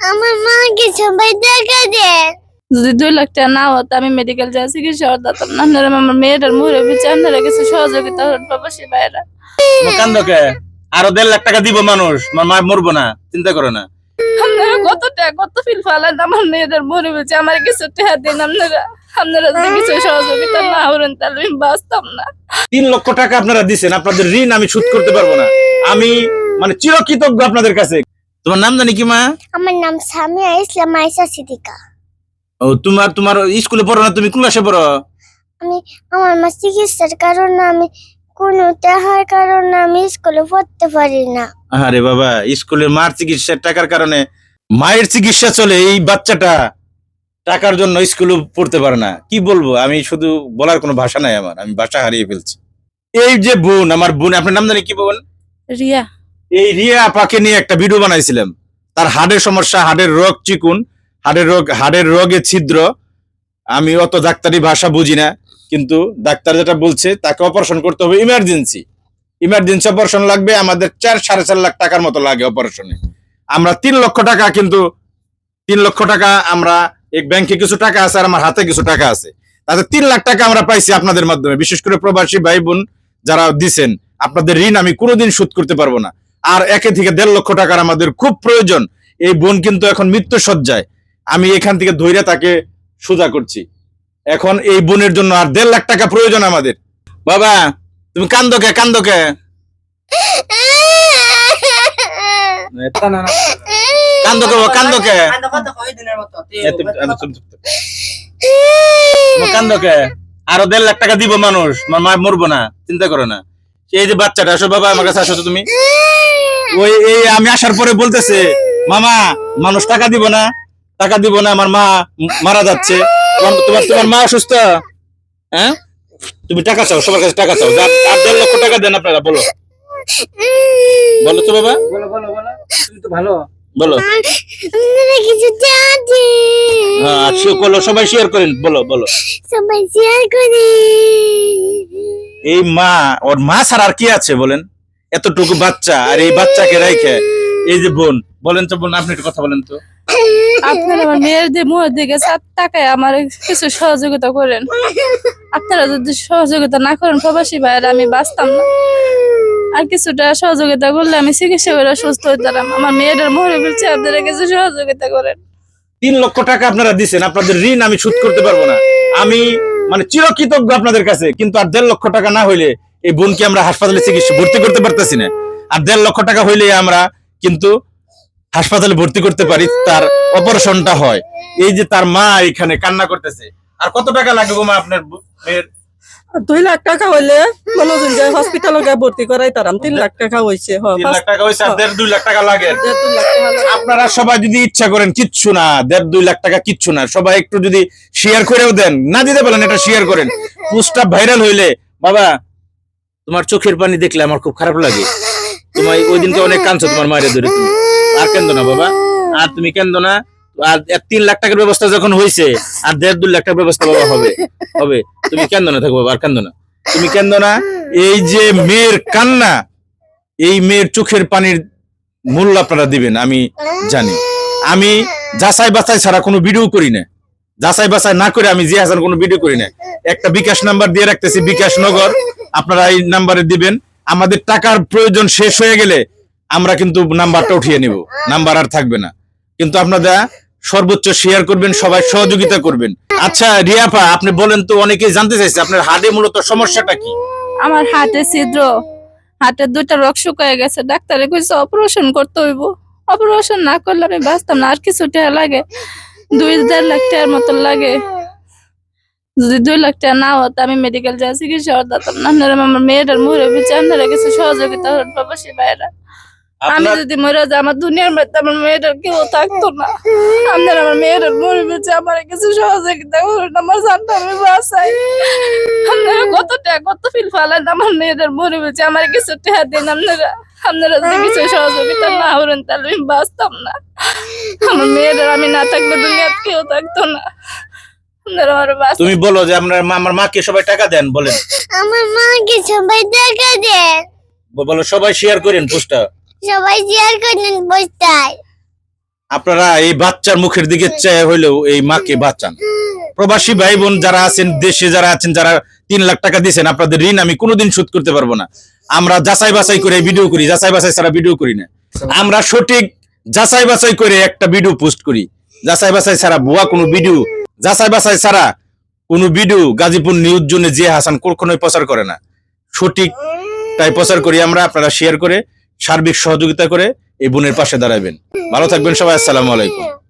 আমার মাকে সবাই দেখা দেন যদি দুই লাখ টাকা না হতো আমি মেডিকেল যাই চিকিৎসা করতাম না আপনারা আমার মেয়েটার মুড়ে বিচে আপনারা কিছু সহযোগিতা করেন প্রবাসী ভাইরা কান্দকে আরও দেড় লাখ টাকা দিব মানুষ আমার মা মরবো না চিন্তা করো না। আপনারা কত টাকা কত ফিল ফালান আমার মেয়েদের মুড়ে বিচে আমার কিছু টাকা দিন আপনারা? আপনারা যদি কিছু সহযোগিতা না করেন তাহলে আমি বাঁচতাম না। তিন লক্ষ টাকা আপনারা দিচ্ছেন আপনাদের ঋণ আমি শোধ করতে পারব না। আমি মানে চিরকৃতজ্ঞ আপনাদের কাছে। তোমার নাম জানি কি মা? আমার নাম সামিয়া ইসলাম আয়েশা সিদ্দিকা। ও তোমার তোমার স্কুলে পড়ো না তুমি কোন ক্লাসে পড়ো? আমি আমার মা চিকিৎসার কারণে আমি কোনো টাকার কারণে আমি স্কুলে পড়তে পারি না। আরে বাবা স্কুলে মার চিকিৎসার টাকার কারণে মায়ের চিকিৎসা চলে এই বাচ্চাটা। টাকার জন্য স্কুলে পড়তে পারে না। কি বলব আমি শুধু বলার কোনো ভাষা নাই আমার আমি ভাষা হারিয়ে ফেলছি। এই যে বোন আমার বোন আপনার নাম জানি কি বোন? রিয়া। এই রিয়া আপাকে নিয়ে একটা ভিডিও বানাইছিলাম। তার হাড়ের সমস্যা, হাড়ের রোগ চিকুন, হাড়ের রোগ, হাড়ের রোগে ছিদ্র। আমি অত ডাক্তারি ভাষা বুঝি না, কিন্তু ডাক্তার যেটা বলছে, তাকে অপারেশন করতে হবে ইমার্জেন্সি ইমার্জেন্সি অপারেশন লাগবে, আমাদের চার, সাড়ে চার লাখ টাকার মতো লাগে অপারেশনে আমরা তিন লক্ষ টাকা কিন্তু, তিন লক্ষ টাকা আমরা এক ব্যাংকে কিছু টাকা আছে আর আমার হাতে কিছু টাকা আছে। তাতে তিন লাখ টাকা আমরা পাইছি আপনাদের মাধ্যমে। বিশেষ করে প্রবাসী ভাই বোন যারা দিছেন, আপনাদের ঋণ আমি কোনোদিন শোধ করতে পারব না। আর একে থেকে দেড় লক্ষ টাকার আমাদের খুব প্রয়োজন। এই বোন কিন্তু এখন মৃত্যু সজ্জায় আমি এখান থেকে ধৈর্য তাকে সোজা করছি। এখন এই বোনের জন্য আর দেড় লাখ টাকা প্রয়োজন আমাদের। বাবা তুমি কান্দো কে কান্দো কে? কান্দো কে কান্দো কে? কান্দো কে? আরও দেড় লাখ টাকা দিব মানুষ। মা মরবো না চিন্তা করো না। এই যে বাচ্চাটা আসো বাবা আমার কাছে আসো তো তুমি। ওই এই আমি আসার পরে বলতেছে মামা মানুষ টাকা দিব না টাকা দিব না আমার মা মারা যাচ্ছে। তোমার তোমার তোমার মা অসুস্থ। হ্যাঁ? তুমি টাকা চাও সবার কাছে টাকা চাও। যা- আর দেড় লক্ষ টাকা দেন আপনারা বলো। বলো তো বাবা। বলো বলো বলো। তুমি তো ভালো। বলো। আপনারা কিছু জানি হ্যাঁ আর সে- বলো সবাই শেয়ার করেন। বলো বলো। সবাই শেয়ার করি এই মা ওর মা ছাড়া আর কি আছে বলেন? এতটুকু বাচ্চা আর এই বাচ্চাকে রাইখে এই যে বোন বলেন তো বোন আপনি একটু কথা বলেন তো। আপনারা আমার মেয়ের দিয়ে মুহের দিকে সাত টাকায় আমার কিছু সহযোগিতা করেন। আপনারা যদি সহযোগিতা না করেন প্রবাসী ভাইয়েরা আমি বাঁচতাম না। আর কিছুটা সহযোগিতা করলে আমি চিকিৎসা করে সুস্থ হইতাম আমার মেয়েটার মরে বলছে আপনারা কিছু সহযোগিতা করেন। তিন লক্ষ টাকা আপনারা দিচ্ছেন আপনাদের ঋণ আমি শোধ করতে পারব না। আমি মানে চিরকৃতজ্ঞ আপনাদের কাছে, কিন্তু আর দেড় লক্ষ টাকা না হইলে এই বোনকে আমরা হাসপাতালে চিকিৎসা ভর্তি করতে পারতেছি না। আর দেড় লক্ষ টাকা হইলে আমরা কিন্তু হাসপাতালে ভর্তি করতে পারি, তার অপারেশনটা হয়। এই যে তার মা এখানে কান্না করতেছে। আর কত টাকা লাগবে মা আপনার মেয়ের? দুই লাখ টাকা হইলে মনোজন যায় হসপিটালে ভর্তি করাই তারাম তিন লাখ টাকা হইছে তিন লাখ টাকা হয়েছে দুই লাখ টাকা লাগে। আপনারা সবাই যদি ইচ্ছা করেন কিচ্ছু না দেড় দুই লাখ টাকা কিচ্ছু না। সবাই একটু যদি শেয়ার করেও দেন না দিতে পারেন এটা শেয়ার করেন। পোস্টটা ভাইরাল হইলে বাবা তোমার চোখের পানি দেখলে আমার খুব খারাপ লাগে। তোমার ওই দিনকে অনেক কাঁদছো তোমার মায়ের ধরে তুমি। আর কেন্দ্র না বাবা। আর তুমি কেন্দ্র না তিন লাখ টাকার ব্যবস্থা যখন হয়েছে আর দেড় দুই লাখ টাকার ব্যবস্থা হবে হবে। তুমি না না। তুমি না, এই যে মেয়ের কান্না, এই মেয়ের চোখের পানির মূল্য আপনারা দিবেন, আমি জানি। আমি যাচাই বাছাই ছাড়া কোনো ভিডিও করি না। যাচাই বাছাই না করে আমি জি হাসান কোনো ভিডিও করি না। একটা বিকাশ নাম্বার দিয়ে রাখতেছি, বিকাশ নগর। আপনারা এই নাম্বারে দিবেন। আমাদের টাকার প্রয়োজন শেষ হয়ে গেলে আমরা কিন্তু নাম্বারটা উঠিয়ে নিব। নাম্বার আর থাকবে না। কিন্তু আপনারা সর্বোচ্চ শেয়ার করবেন, সবাই সহযোগিতা করবেন। আচ্ছা রিয়াপা, আপনি বলেন তো, অনেকেই জানতে চাইছে, আপনার হার্টে মূলত সমস্যাটা কি? আমার হাটে ছিদ্র হাতের দুইটা রক শুকায় গেছে, ডাক্তারে কইছে অপারেশন করতে হইব। অপারেশন না করলে আমি বাঁচতাম না, আর কিছু টাকা লাগে, দুই, দেড় লাখ টাকার মতন লাগে। যদি দুই লাখ টাকা না হতো, আমি মেডিকেল যাই চিকিৎসা করতাম না আমার মেয়েটার বলছে আপনারা কিছু সহযোগিতা করেন প্রবাসী ভাইয়েরা। আমি যদি মরে যাই আমার দুনিয়ার মধ্যে আমার মেয়েটার কেউ থাকতো না। আপনারা আমার মেয়েটার মরে বলছে আমার কিছু সহযোগিতা করুন আমার জানটা আমি বাঁচাই। আপনারা কত টাকা কত ফিল ফালান আমার মেয়েদের মরে বলছে আমার কিছু টাকা দিন আপনারা। আপনারা যদি কিছু সহযোগিতা না করেন তাহলে আমি বাঁচতাম না। আমার মেয়েদের আমি না থাকলে দুনিয়াতে কেউ থাকতো না। আপনারা আমার তুমি বলো যে আপনার মা- আমার মাকে সবাই টাকা দেন বলেন। আমার মাকে সবাই দেখা দেন। বলো সবাই শেয়ার করেন পোস্টটা। সবাই শেয়ার করেন বসতায় আপনারা এই বাচ্চার মুখের দিকে চেয়ে হইলেও এই মাকে বাঁচান। প্রবাসী ভাই বোন যারা আছেন, দেশে যারা আছেন, যারা তিন লাখ টাকা দিয়েছেন, আপনাদের ঋণ আমি কোনোদিন শোধ করতে পারব না। আমরা যাচাই বাছাই করে ভিডিও করি, যাচাই বাছাই ছাড়া ভিডিও করি না। আমরা সঠিক যাচাই বাছাই করে একটা ভিডিও পোস্ট করি। যাচাই বাছাই ছাড়া ভুয়া কোনো ভিডিও যাচাই বাছাই ছাড়া কোনো ভিডিও গাজীপুর নিউজ জন্য যে হাসান কখনোই প্রচার করে না। সঠিক তাই প্রচার করি আমরা, আপনারা শেয়ার করে সার্বিক সহযোগিতা করে এই বোনের পাশে দাঁড়াবেন। ভালো থাকবেন সবাই আসসালামু আলাইকুম।